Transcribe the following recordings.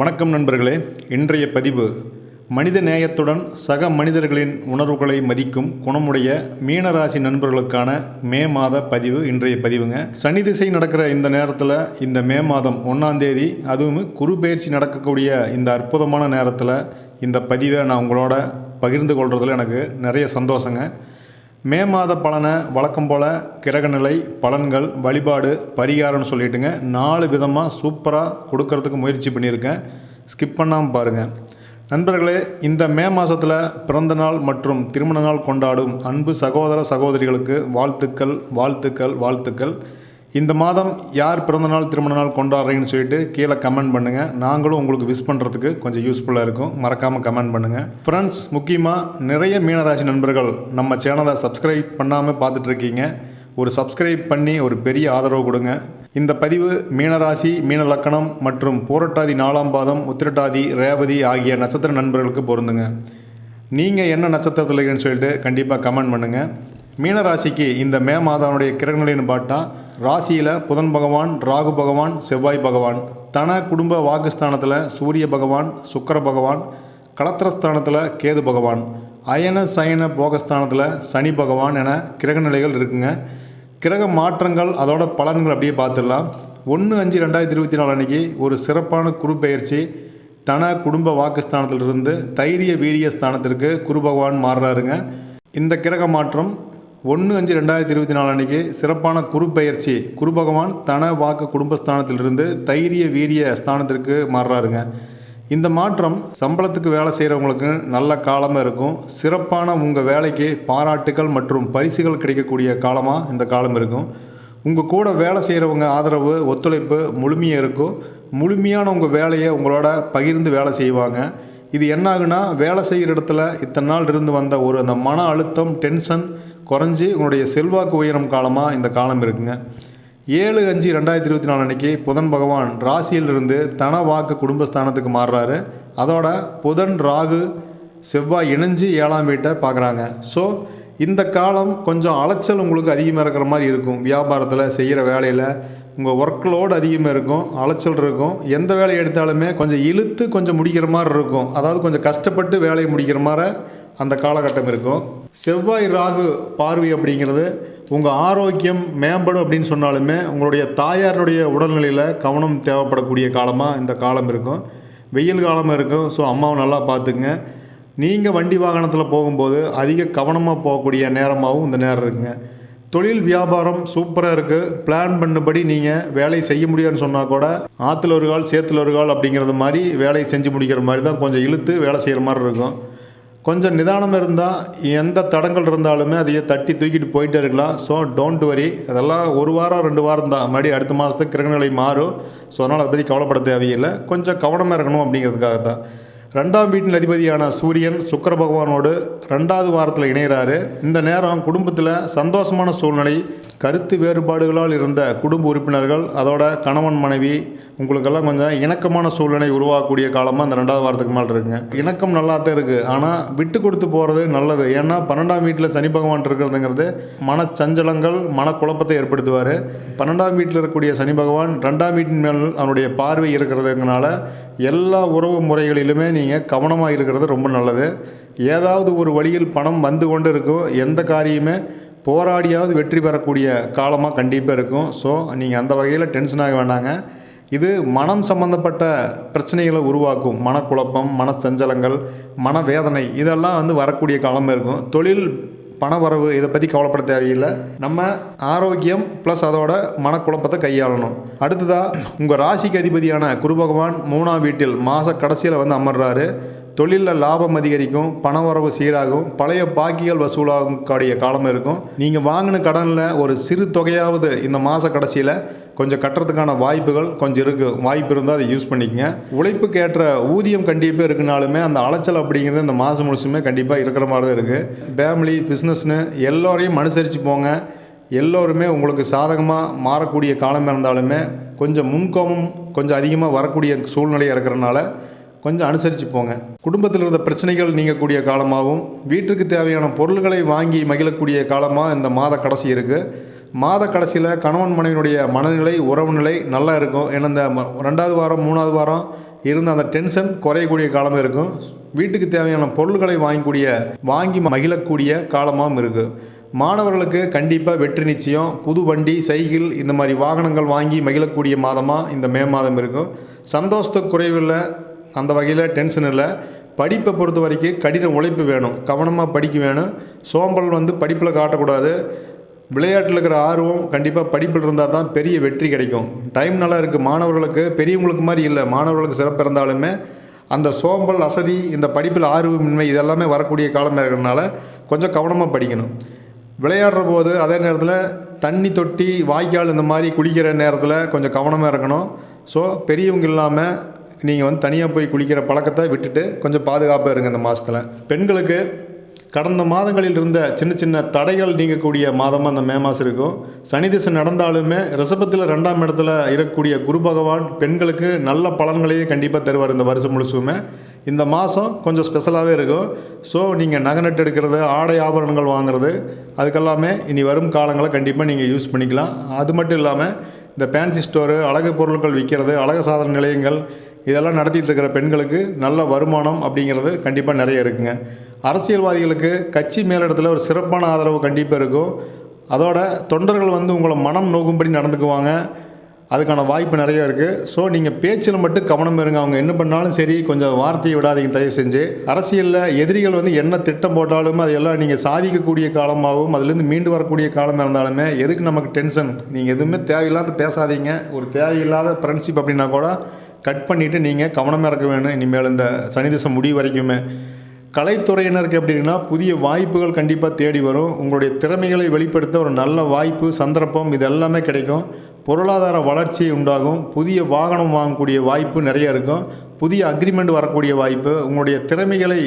வணக்கம் நண்பர்களே. இன்றைய பதிவு மனித நேயத்துடன் சக மனிதர்களின் உணர்வுகளை மதிக்கும் குணமுடைய மீனராசி நண்பர்களுக்கான மே மாத பதிவு இன்றைய பதிவுங்க. சனி திசை நடக்கிற இந்த நேரத்தில் இந்த மே மாதம் ஒன்றாம் தேதி அதுவும் குரு பயிற்சி நடக்கக்கூடிய இந்த அற்புதமான நேரத்தில் இந்த பதிவை நான் உங்களோட பகிர்ந்து கொள்றதுல எனக்கு நிறைய சந்தோஷங்க. மே மாத பலனை வழக்கம் போல் கிரகநிலை பலன்கள் வழிபாடு பரிகாரம்னு சொல்லிட்டுங்க. நாலு விதமாக சூப்பராக கொடுக்கறதுக்கு முயற்சி பண்ணியிருக்கேன். ஸ்கிப் பண்ணாமல் பாருங்கள் நண்பர்களே இந்த மே மாதத்தில் பிறந்த நாள் மற்றும் திருமண நாள் கொண்டாடும் அன்பு சகோதர சகோதரிகளுக்கு வாழ்த்துக்கள் வாழ்த்துக்கள் வாழ்த்துக்கள். இந்த மாதம் யார் பிறந்தநாள் திருமண நாள் கொண்டாடுறீங்கன்னு சொல்லிட்டு கீழே கமெண்ட் பண்ணுங்கள் நாங்களும் உங்களுக்கு விஷ் பண்ணுறதுக்கு கொஞ்சம் யூஸ்ஃபுல்லாக இருக்கும். மறக்காமல் கமெண்ட் பண்ணுங்கள் ஃப்ரெண்ட்ஸ் முக்கியமாக நிறைய மீனராசி நண்பர்கள் நம்ம சேனலை சப்ஸ்கிரைப் பண்ணாமல் பார்த்துட்ருக்கீங்க. ஒரு சப்ஸ்கிரைப் பண்ணி ஒரு பெரிய ஆதரவு கொடுங்க. இந்த பதிவு மீனராசி மீன லக்கணம் மற்றும் போரட்டாதி நாலாம் பாதம் உத்திரட்டாதி ரேவதி ஆகிய நட்சத்திர நண்பர்களுக்கு பொருந்துங்க. நீங்கள் என்ன நட்சத்திரத்தில் இருக்குன்னு சொல்லிட்டு கண்டிப்பாக கமெண்ட் பண்ணுங்கள் மீனராசிக்கு இந்த மே மாதனுடைய கிரகநிலைன்னு பார்த்தா ராசியில் புதன் பகவான் ராகு பகவான் செவ்வாய் பகவான். தன குடும்ப வாக்குஸ்தானத்தில் சூரிய பகவான் சுக்கர பகவான் களத்திரஸ்தானத்தில் கேது பகவான். அயன சயன போகஸ்தானத்தில் சனி பகவான் என கிரக நிலைகள் இருக்குங்க. கிரக மாற்றங்கள் அதோட பலன்கள் அப்படியே பார்த்துடலாம். ஒன்று அஞ்சு ரெண்டாயிரத்தி இருபத்தி நாலு அன்றைக்கி ஒரு சிறப்பான குரு பயிற்சி தன குடும்ப வாக்குஸ்தானத்திலிருந்து தைரிய வீரிய ஸ்தானத்திற்கு குரு பகவான் மாறுறாருங்க. இந்த கிரக மாற்றம் ஒன்று அஞ்சு ரெண்டாயிரத்தி இருபத்தி நாலு அன்றைக்கி சிறப்பான குரு பயிற்சி குரு பகவான் தன வாக்கு குடும்பஸ்தானத்திலிருந்து தைரிய வீரிய ஸ்தானத்திற்கு மாறுறாருங்க. இந்த மாற்றம் சம்பளத்துக்கு வேலை செய்கிறவங்களுக்கு நல்ல காலமாக இருக்கும். சிறப்பான உங்கள் வேலைக்கு பாராட்டுகள் மற்றும் பரிசுகள் கிடைக்கக்கூடிய காலமாக இந்த காலம் இருக்கும். உங்கள் கூட வேலை செய்கிறவங்க ஆதரவு ஒத்துழைப்பு முழுமையாக இருக்கும். முழுமையான உங்கள் வேலையை உங்களோட பகிர்ந்து வேலை செய்வாங்க. இது என்ன வேலை செய்கிற இடத்துல இத்தனை நாள் இருந்து வந்த ஒரு அந்த மன அழுத்தம் டென்ஷன் குறைஞ்சி உங்களுடைய செல்வாக்கு உயரும் காலமாக இந்த காலம் இருக்குங்க. ஏழு அஞ்சு ரெண்டாயிரத்தி இருபத்தி நாலு அன்னைக்கு புதன் பகவான் ராசியிலிருந்து தன வாக்கு குடும்பஸ்தானத்துக்கு மாறுறாரு. அதோட புதன் ராகு செவ்வாய் இணைஞ்சு ஏழாம் வீட்டை பார்க்குறாங்க. ஸோ இந்த காலம் கொஞ்சம் அலைச்சல் உங்களுக்கு அதிகமாக இருக்கிற மாதிரி இருக்கும். வியாபாரத்தில் செய்கிற வேலையில் உங்கள் ஒர்க் லோடு அதிகமாக இருக்கும் அலைச்சல் இருக்கும். எந்த வேலையை எடுத்தாலுமே கொஞ்சம் இழுத்து கொஞ்சம் முடிக்கிற மாதிரி இருக்கும். அதாவது கொஞ்சம் கஷ்டப்பட்டு வேலையை முடிக்கிற மாதிரி அந்த காலகட்டம் இருக்கும். செவ்வாய் ராகு பார்வை அப்படிங்கிறது உங்கள் ஆரோக்கியம் மேம்படும் அப்படின்னு சொன்னாலுமே உங்களுடைய தாயாருடைய உடல்நிலையில் கவனம் தேவைப்படக்கூடிய காலமாக இந்த காலம் இருக்கும். வெயில் காலமாக இருக்கும். ஸோ அம்மாவை நல்லா பார்த்துக்குங்க. நீங்கள் வண்டி வாகனத்தில் போகும்போது அதிக கவனமாக போகக்கூடிய நேரமாகவும் இந்த நேரம் இருக்குங்க. தொழில் வியாபாரம் சூப்பராக இருக்குது பிளான் பண்ணபடி நீங்கள் வேலை செய்ய முடியாதுன்னு சொன்னால் கூட ஆற்றுல ஒரு கால் சேத்துல ஒரு கால் அப்படிங்கிறது மாதிரி வேலையை செஞ்சு முடிக்கிற மாதிரி தான் கொஞ்சம் இழுத்து வேலை செய்கிற மாதிரி இருக்கும். கொஞ்சம் நிதானம் இருந்தால் எந்த தடங்கள் இருந்தாலுமே அதையே தட்டி தூக்கிட்டு போயிட்டே இருக்கலாம். ஸோ டோன்ட் வரி அதெல்லாம் ஒரு வாரம் ரெண்டு வாரம் தான். மறுபடியும் அடுத்த மாதத்துக்கு கிரகநிலை மாறும். ஸோ அதனால் அதை பற்றி கவலைப்பட தேவையில்லை. கொஞ்சம் கவனமாக இருக்கணும் அப்படிங்கிறதுக்காக தான். ரெண்டாம் வீட்டின் அதிபதியான சூரியன் சுக்கர பகவானோடு ரெண்டாவது வாரத்தில் இணைகிறாரு இந்த நேரம் குடும்பத்தில் சந்தோஷமான சூழ்நிலை கருத்து வேறுபாடுகளால் இருந்த குடும்ப உறுப்பினர்கள் அதோட கணவன் மனைவி உங்களுக்கெல்லாம் கொஞ்சம் இணக்கமான சூழ்நிலை உருவாக்கக்கூடிய காலமாக அந்த ரெண்டாவது வாரத்துக்கு மேலே இருக்குங்க. இணக்கம் நல்லா தான் இருக்குது ஆனால் விட்டு கொடுத்து போகிறது நல்லது. ஏன்னா பன்னெண்டாம் வீட்டில் சனி பகவான் இருக்கிறதுங்கிறது மனச்சஞ்சலங்கள் மனக்குழப்பத்தை ஏற்படுத்துவார். பன்னெண்டாம் வீட்டில் இருக்கக்கூடிய சனி பகவான் ரெண்டாம் வீட்டின் மேல் அவனுடைய பார்வை இருக்கிறதுனால எல்லா உறவு முறைகளிலுமே நீங்கள் கவனமாக இருக்கிறது ரொம்ப நல்லது. ஏதாவது ஒரு வழியில் பணம் வந்து கொண்டு இருக்கும் எந்த காரியமே போராடியாவது வெற்றி பெறக்கூடிய காலமாக கண்டிப்பாக இருக்கும். ஸோ நீங்கள் அந்த வகையில் டென்ஷன் ஆக வேண்டாங்க. இது மனம் சம்பந்தப்பட்ட பிரச்சனைகளை உருவாக்கும். மனக்குழப்பம் மனசஞ்சலங்கள் மனவேதனை இதெல்லாம் வந்து வரக்கூடிய காலமாக இருக்கும். தொழில் பணவரவு இதை பற்றி கவலைப்பட தேவையில்லை. நம்ம ஆரோக்கியம் ப்ளஸ் அதோட மனக்குழப்பத்தை கையாளணும். அடுத்ததாக உங்கள் ராசிக்கு அதிபதியான குரு பகவான் மூணாம் வீட்டில் மாத கடைசியில் வந்து அமர்றாரு. தொழிலில் லாபம் அதிகரிக்கும் பண வரவு சீராகும் பழைய பாக்கிகள் வசூலாகும் கூடிய காலம் இருக்கும். நீங்கள் வாங்கின கடனில் ஒரு சிறு தொகையாவது இந்த மாத கடைசியில் கொஞ்சம் கட்டுறதுக்கான வாய்ப்புகள் கொஞ்சம் இருக்குது வாய்ப்பு இருந்தால் அதை யூஸ் பண்ணிக்கங்க. உழைப்புக்கு ஏற்ற ஊதியம் கண்டிப்பாக இருக்குனாலுமே அந்த அலைச்சல் அப்படிங்கிறது இந்த மாதம் முழுசுமே கண்டிப்பாக இருக்கிற மாதிரி தான் இருக்குது ஃபேமிலி பிஸ்னஸ்னு எல்லோரையும் அனுசரித்து போங்க. எல்லோருமே உங்களுக்கு சாதகமாக மாறக்கூடிய காலம் இருந்தாலுமே கொஞ்சம் முன்கோபம் கொஞ்சம் அதிகமாக வரக்கூடிய சூழ்நிலையாக இருக்கிறனால கொஞ்சம் அனுசரித்து போங்க. குடும்பத்தில் இருந்த பிரச்சனைகள் நீங்கக்கூடிய காலமாகவும் வீட்டுக்கு தேவையான பொருள்களை வாங்கி மகிழக்கூடிய காலமாக இந்த மாத கடைசி இருக்குது மாத கடைசியில் கணவன் மனைவினுடைய மனநிலை உறவு நிலை நல்லா இருக்கும். ஏன்னா இந்த ம- ரெண்டாவது வாரம் மூணாவது வாரம் இருந்த அந்த டென்ஷன் குறையக்கூடிய காலமும் இருக்கும். வீட்டுக்கு தேவையான பொருள்களை வாங்கக்கூடிய வாங்கி மகிழக்கூடிய காலமாகவும் இருக்குது மாணவர்களுக்கு கண்டிப்பாக வெற்றி நிச்சயம். புது வண்டி சைக்கிள் இந்த மாதிரி வாகனங்கள் வாங்கி மகிழக்கூடிய மாதமாக இந்த மே மாதம் இருக்கும். சந்தோஷத்துக்கு குறைவில்லை. அந்த வகையில் டென்ஷன் இல்லை. படிப்பை பொறுத்த வரைக்கும் கடின உழைப்பு வேணும். கவனமாக படிக்க வேணும். சோம்பல் வந்து படிப்பில் காட்டக்கூடாது. விளையாட்டில் இருக்கிற ஆர்வம் கண்டிப்பாக படிப்பில் இருந்தால் தான் பெரிய வெற்றி கிடைக்கும். டைம் நல்லா இருக்குது மாணவர்களுக்கு பெரியவங்களுக்கு மாதிரி இல்லை. மாணவர்களுக்கு சிறப்பு இருந்தாலுமே அந்த சோம்பல் அசதி இந்த படிப்பில் ஆர்வமின்மை இதெல்லாமே வரக்கூடிய காலமாக இருக்கிறதுனால கொஞ்சம் கவனமாக படிக்கணும். விளையாடுற போது அதே நேரத்தில் தண்ணி தொட்டி வாய்க்கால் இந்த மாதிரி குளிக்கிற நேரத்தில் கொஞ்சம் கவனமாக இருக்கணும். ஸோ பெரியவங்க இல்லாமல் நீங்கள் வந்து தனியாக போய் குளிக்கிற பழக்கத்தை விட்டுட்டு கொஞ்சம் பாதுகாப்பாக இருங்க இந்த மாதத்தில் பெண்களுக்கு கடந்த மாதங்களில் இருந்த சின்ன சின்ன தடைகள் நீங்கக்கூடிய மாதமாக அந்த மே மாதம் இருக்கும். சனி திசை நடந்தாலுமே ரிசபத்தில் ரெண்டாம் இடத்துல இருக்கக்கூடிய குரு பகவான் பெண்களுக்கு நல்ல பலன்களையே கண்டிப்பாக தருவார் இந்த வருஷம் முழுசுமே. இந்த மாதம் கொஞ்சம் ஸ்பெஷலாகவே இருக்கும். ஸோ நீங்கள் நகை நட்டு எடுக்கிறது ஆடை ஆபரணங்கள் வாங்குறது அதுக்கெல்லாமே இனி வரும் காலங்களை கண்டிப்பாக நீங்கள் யூஸ் பண்ணிக்கலாம். அது மட்டும் இல்லாமல் இந்த ஃபேன்சி ஸ்டோரு அழகு பொருட்கள் விற்கிறது அழகு சாதன நிலையங்கள் இதெல்லாம் நடத்திட்டு இருக்கிற பெண்களுக்கு நல்ல வருமானம் அப்படிங்கிறது கண்டிப்பாக நிறைய இருக்குங்க. அரசியல்வாதிகளுக்கு கட்சி மேலிடத்தில் ஒரு சிறப்பான ஆதரவு கண்டிப்பாக இருக்கும். அதோட தொண்டர்கள் வந்து உங்களை மனம் நோக்கும்படி நடந்துக்குவாங்க. அதுக்கான வாய்ப்பு நிறைய இருக்குது ஸோ நீங்கள் பேச்சில் மட்டும் கவனம் இருங்க. அவங்க என்ன பண்ணாலும் சரி கொஞ்சம் வார்த்தையை விடாதீங்க தயவு செஞ்சு. அரசியலில் எதிரிகள் வந்து என்ன திட்டம் போட்டாலும் அதையெல்லாம் நீங்கள் சாதிக்கக்கூடிய காலமாகவும் அதுலேருந்து மீண்டு வரக்கூடிய காலமாக இருந்தாலுமே எதுக்கு நமக்கு டென்ஷன் நீங்கள் எதுவுமே தேவையில்லாத பேசாதீங்க. ஒரு தேவையில்லாத ஃப்ரெண்ட்ஷிப் அப்படின்னா கூட கட் பண்ணிவிட்டு நீங்கள் கவனமாக இருக்க வேணும். இனிமேல் இந்த சனி திசை முடிவு வரைக்குமே. கலைத்துறையினருக்கு எப்படின்னா புதிய வாய்ப்புகள் கண்டிப்பாக தேடி வரும். உங்களுடைய திறமைகளை வெளிப்படுத்த ஒரு நல்ல வாய்ப்பு சந்தர்ப்பம் இது எல்லாமே கிடைக்கும். பொருளாதார வளர்ச்சி உண்டாகும். புதிய வாகனம் வாங்கக்கூடிய வாய்ப்பு நிறைய இருக்கும். புதிய அக்ரிமெண்ட் வரக்கூடிய வாய்ப்பு. உங்களுடைய திறமைகளை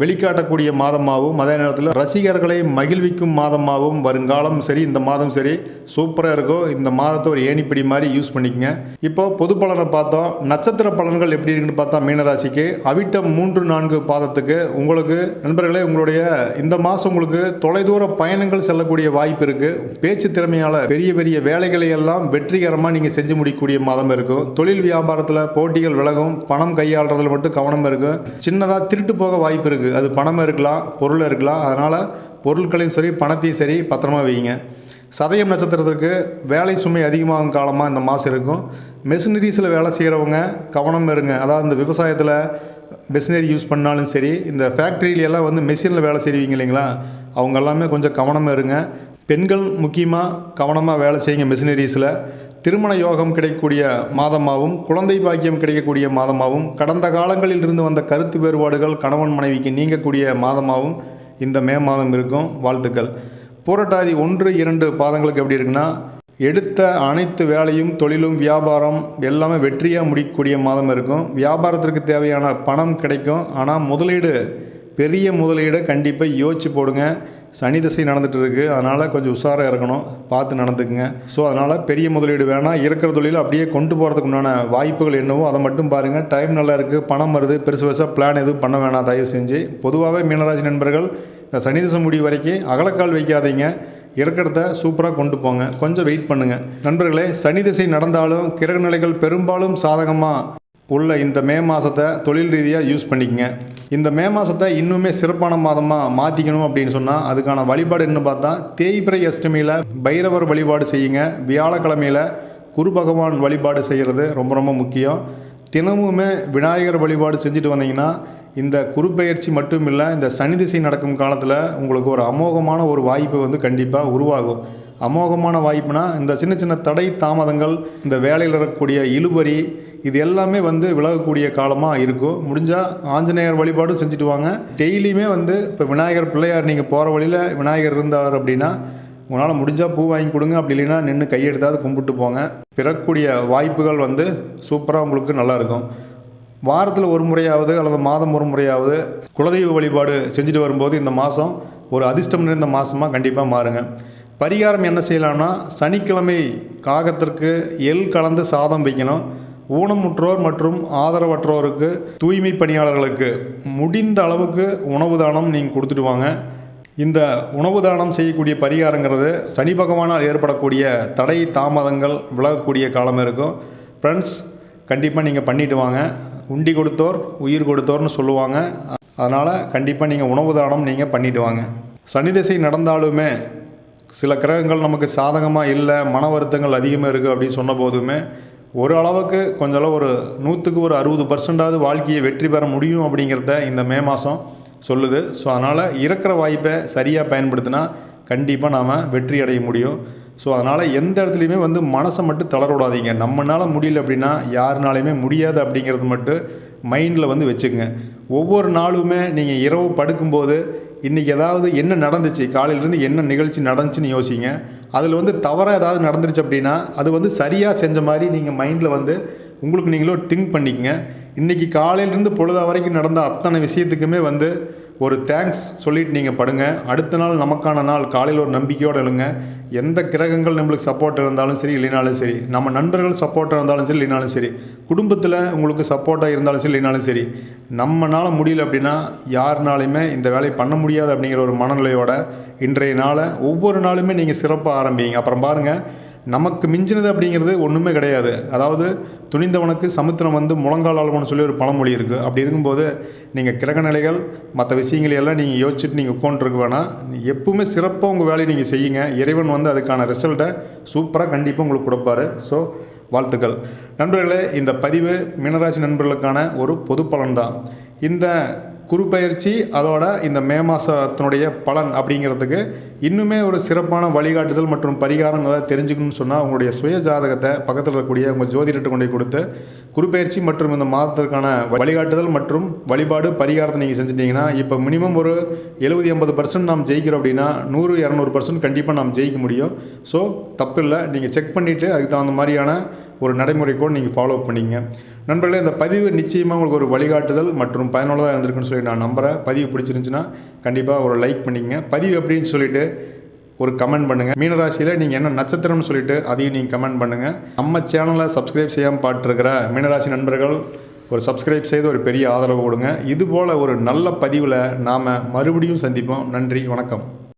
வெளிக்காட்டக்கூடிய மாதமாகவும் அதே நேரத்தில் ரசிகர்களை மகிழ்விக்கும் மாதமாகவும் வருங்காலம் சரி இந்த மாதம் சரி சூப்பராக இருக்கும் இந்த மாதத்தை ஒரு ஏணிப்படி மாதிரி யூஸ் பண்ணிக்கங்க. இப்போ பொது பலனை பார்த்தோம். நட்சத்திர பலன்கள் எப்படி இருக்குன்னு பார்த்தா மீனராசிக்கு அவிட்டம் மூன்று நான்கு பாதத்துக்கு உங்களுக்கு நண்பர்களே உங்களுடைய இந்த மாதம் உங்களுக்கு தொலைதூர பயணங்கள் செல்லக்கூடிய வாய்ப்பு இருக்குது பேச்சு திறமையால் பெரிய பெரிய வேலைகளை எல்லாம் வெற்றிகரமாக நீங்கள் செஞ்சு முடிக்கக்கூடிய மாதம் இருக்கும். தொழில் வியாபாரத்தில் போட்டிகள் விலகும் பணம் கையாளுறதுல மட்டும் கவனம் இருக்கும். சின்னதாக திருட்டு போக வாய்ப்பு இருக்குது அது பணம் இருக்கலாம் பொருள் இருக்கலாம். அதனால் பொருட்களையும் சரி பணத்தையும் சரி பத்திரமா வைங்க. சதயம் நட்சத்திரத்திற்கு வேலை சுமை அதிகமாகும் காலமாக இந்த மாதம் இருக்கும். மெஷினரிஸில் வேலை செய்கிறவங்க கவனம் இருங்க. அதாவது இந்த விவசாயத்தில் மெஷினரி யூஸ் பண்ணாலும் சரி இந்த ஃபேக்ட்ரியிலெல்லாம் வந்து மெஷினில் வேலை செய்வீங்க இல்லைங்களா? அவங்க எல்லாமே கொஞ்சம் கவனமாக இருங்க. பெண்கள் முக்கியமாக கவனமாக வேலை செய்யுங்க மெஷினரிஸில். திருமண யோகம் கிடைக்கக்கூடிய மாதமாகவும் குழந்தை பாக்கியம் கிடைக்கக்கூடிய மாதமாகவும் கடந்த காலங்களில் இருந்து வந்த கருத்து வேறுபாடுகள் கணவன் மனைவிக்கு நீங்கக்கூடிய மாதமாகவும் இந்த மே மாதம் இருக்கும். வாழ்த்துக்கள். பூரட்டாதி ஒன்று இரண்டு பாதங்களுக்கு எப்படி இருக்குன்னா எடுத்த அனைத்து வேலையும் தொழிலும் வியாபாரம் எல்லாமே வெற்றியாக முடிக்கக்கூடிய மாதம் இருக்கும். வியாபாரத்திற்கு தேவையான பணம் கிடைக்கும். ஆனால் முதலீடு பெரிய முதலீடை கண்டிப்பாக யோசிச்சு போடுங்க. சனி திசை நடந்துகிட்டு இருக்குது அதனால் கொஞ்சம் உஷாராக இருக்கணும் பார்த்து நடந்துக்குங்க. ஸோ அதனால் பெரிய முதலீடு வேணாம். இருக்கிற தொழில் அப்படியே கொண்டு போகிறதுக்கு உண்டான வாய்ப்புகள் என்னவோ அதை மட்டும் பாருங்கள் டைம் நல்லா இருக்குது பணம் வருது. பெருசு பெருசாக பிளான் எதுவும் பண்ண வேணாம். தயவு செஞ்சு. பொதுவாகவே மீனராசி நண்பர்கள் இந்த சனி திசை முடிவு வரைக்கும் அகலக்கால் வைக்காதீங்க. இருக்கிறத சூப்பராக கொண்டு போங்க. கொஞ்சம் வெயிட் பண்ணுங்கள் நண்பர்களே சனி திசை நடந்தாலும் கிரக நிலைகள் பெரும்பாலும் சாதகமாக உள்ள இந்த மே மாதத்தை தொழில் ரீதியாக யூஸ் பண்ணிக்கங்க. இந்த மே மாதத்தை இன்னுமே சிறப்பான மாதமாக மாற்றிக்கணும் அப்படின்னு சொன்னால் அதுக்கான வழிபாடு என்ன பார்த்தா தேய்பிரை அஷ்டமியில் பைரவர் வழிபாடு செய்யுங்க. வியாழக்கிழமையில் குரு பகவான் வழிபாடு செய்கிறது ரொம்ப ரொம்ப முக்கியம். தினமுமே விநாயகர் வழிபாடு செஞ்சுட்டு வந்தீங்கன்னா இந்த குருப்பெயர்ச்சி மட்டும் இல்லை இந்த சனி திசை நடக்கும் காலத்தில் உங்களுக்கு ஒரு அமோகமான ஒரு வாய்ப்பு வந்து கண்டிப்பாக உருவாகும். அமோகமான வாய்ப்புனா இந்த சின்ன சின்ன தடை தாமதங்கள் இந்த வேலையில் இருக்கக்கூடிய இழுபறி இது எல்லாமே வந்து விலகக்கூடிய காலமாக இருக்கும் முடிஞ்சால் ஆஞ்சநேயர் வழிபாடும் செஞ்சுட்டு வாங்க. டெய்லியுமே வந்து இப்போ விநாயகர் பிள்ளையார் நீங்கள் போகிற வழியில் விநாயகர் இருந்தார் அப்படின்னா உங்களால் முடிஞ்சால் பூ வாங்கி கொடுங்க. அப்படி இல்லைன்னா நின்று கையெடுத்தாவது கும்பிட்டு போங்க. பிறக்கக்கூடிய வாய்ப்புகள் வந்து சூப்பராக உங்களுக்கு நல்லாயிருக்கும் வாரத்தில் ஒரு முறையாவது அல்லது மாதம் ஒரு முறையாவது குலதெய்வ வழிபாடு செஞ்சுட்டு வரும்போது இந்த மாதம் ஒரு அதிர்ஷ்டம் நிறைந்த மாதமாக கண்டிப்பாக மாறுங்க. பரிகாரம் என்ன செய்யலாம்னா சனிக்கிழமை காகத்திற்கு எள் கலந்து சாதம் வைக்கணும். ஊனமுற்றோர் மற்றும் ஆதரவற்றோருக்கு தூய்மை பணியாளர்களுக்கு முடிந்த அளவுக்கு உணவு தானம் நீங்கள் கொடுத்துட்டு வாங்க. இந்த உணவு தானம் செய்யக்கூடிய பரிகாரங்கிறது சனி பகவானால் ஏற்படக்கூடிய தடை தாமதங்கள் விலகக்கூடிய காலம் இருக்கும். ஃப்ரெண்ட்ஸ் கண்டிப்பாக நீங்கள் பண்ணிட்டு வாங்க. உண்டி கொடுத்தோர் உயிர் கொடுத்தோர்னு சொல்லுவாங்க. அதனால் கண்டிப்பாக நீங்கள் உணவு தானம் நீங்கள் பண்ணிட்டு வாங்க. சனி திசை நடந்தாலுமே சில கிரகங்கள் நமக்கு சாதகமாக இல்லை மன வருத்தங்கள் அதிகமாக இருக்குது அப்படின்னு சொன்ன போதுமே ஒரு அளவுக்கு கொஞ்சம் அளவு ஒரு நூற்றுக்கு ஒரு அறுபது பர்சன்டாவது வாழ்க்கையை வெற்றி பெற முடியும் அப்படிங்கிறத இந்த மே மாதம் சொல்லுது. ஸோ அதனால் இருக்கிற வாய்ப்பை சரியாக பயன்படுத்தினா கண்டிப்பாக நாம் வெற்றி அடைய முடியும். ஸோ அதனால் எந்த இடத்துலையுமே வந்து மனசை மட்டும் தளர விடாதீங்க. நம்மளால் முடியல அப்படின்னா யாருனாலையுமே முடியாது அப்படிங்கிறது மட்டும் மைண்டில் வந்து வச்சுக்கோங்க. ஒவ்வொரு நாளுமே நீங்கள் இரவு படுக்கும்போது இன்றைக்கி ஏதாவது என்ன நடந்துச்சு? காலையிலேருந்து என்ன நிகழ்ச்சி நடந்துச்சுன்னு யோசிங்க. அதில் வந்து தவறாக ஏதாவது நடந்துருச்சு அப்படின்னா அது வந்து சரியாக செஞ்ச மாதிரி நீங்கள் மைண்டில் வந்து உங்களுக்கு நீங்களும் திங்க் பண்ணிக்கங்க. இன்றைக்கி காலையிலேருந்து பொழுதா வரைக்கும் நடந்த அத்தனை விஷயத்துக்குமே வந்து ஒரு தேங்க்ஸ் சொல்லிட்டு நீங்கள் படுங்க. அடுத்த நாள் நமக்கான நாள். காலையில் ஒரு நம்பிக்கையோடு எழுங்க. எந்த கிரகங்கள் நம்மளுக்கு சப்போர்ட் இருந்தாலும் சரி இல்லைனாலும் சரி நம்ம நண்பர்கள் சப்போர்ட்டாக இருந்தாலும் சரி இல்லைனாலும் சரி குடும்பத்தில் உங்களுக்கு சப்போர்ட்டாக இருந்தாலும் சரி இல்லைனாலும் சரி நம்மனால் முடியல அப்படின்னா யாருனாலையுமே இந்த வேலையை பண்ண முடியாது அப்படிங்கிற ஒரு மனநிலையோட இன்றைய நாளை ஒவ்வொரு நாளுமே நீங்கள் சிறப்பாக ஆரம்பிங்க. அப்புறம் பாருங்கள் நமக்கு மிஞ்சினது அப்படிங்கிறது ஒன்றுமே கிடையாது. அதாவது துணிந்தவனுக்கு சமுத்திரம் வந்து முழங்கால் ஆளுமனு சொல்லி ஒரு பழமொழி இருக்குது அப்படி இருக்கும்போது நீங்கள் கிரக நிலைகள் மற்ற விஷயங்களை எல்லாம் நீங்கள் யோசிச்சுட்டு நீங்கள் உட்காந்துருக்க வேணாம் எப்பவுமே சிறப்பாக உங்கள் வேலையை நீங்கள் செய்யுங்க. இறைவன் வந்து அதுக்கான ரிசல்ட்டை சூப்பராக கண்டிப்பாக உங்களுக்கு கொடுப்பாரு. ஸோ வாழ்த்துக்கள். நண்பர்களே இந்த பதிவு மீனராசி நண்பர்களுக்கான ஒரு பொது பலன்தான் இந்த குரு பயிற்சி அதோட இந்த மே மாதத்தினுடைய பலன் அப்படிங்கிறதுக்கு இன்னுமே ஒரு சிறப்பான வழிகாட்டுதல் மற்றும் பரிகாரம் ஏதாவது தெரிஞ்சுக்கணும்னு சொன்னால் உங்களுடைய சுய ஜாதகத்தை பக்கத்தில் இருக்கக்கூடிய உங்கள் ஜோதிடத்தை கொண்டு கொடுத்து குரு பயிற்சி மற்றும் இந்த மாதத்திற்கான வழிகாட்டுதல் மற்றும் வழிபாடு பரிகாரத்தை நீங்கள் செஞ்சிட்டிங்கன்னா இப்போ மினிமம் ஒரு எழுபது எண்பது பர்சன்ட் நாம் ஜெயிக்கிறோம் அப்படின்னா நூறு இரநூறு பர்சன்ட் கண்டிப்பாக நாம் ஜெயிக்க முடியும். ஸோ தப்பு இல்லை நீங்கள் செக் பண்ணிவிட்டு அதுக்கு தகுந்த மாதிரியான ஒரு நடைமுறை கூட நீங்கள் ஃபாலோ பண்ணிங்க. நண்பர்களே இந்த பதிவு நிச்சயமாக உங்களுக்கு ஒரு வழிகாட்டுதல் மற்றும் பயனுள்ளதாக இருந்திருக்குன்னு சொல்லி நான் நம்புகிறேன் பதிவு பிடிச்சிருந்துச்சுன்னா கண்டிப்பாக ஒரு லைக் பண்ணிங்க பதிவு எப்படின்னு சொல்லிட்டு ஒரு கமெண்ட் பண்ணுங்கள் மீனராசியில் நீங்கள் என்ன நட்சத்திரம்னு சொல்லிட்டு அதையும் நீங்கள் கமெண்ட் பண்ணுங்கள் நம்ம சேனலை சப்ஸ்கிரைப் செய்யாமல் பாட்டுருக்கிற மீனராசி நண்பர்கள் ஒரு சப்ஸ்கிரைப் செய்து ஒரு பெரிய ஆதரவு கொடுங்க. இதுபோல் ஒரு நல்ல பதிவில் நாம் மறுபடியும் சந்திப்போம். நன்றி வணக்கம்.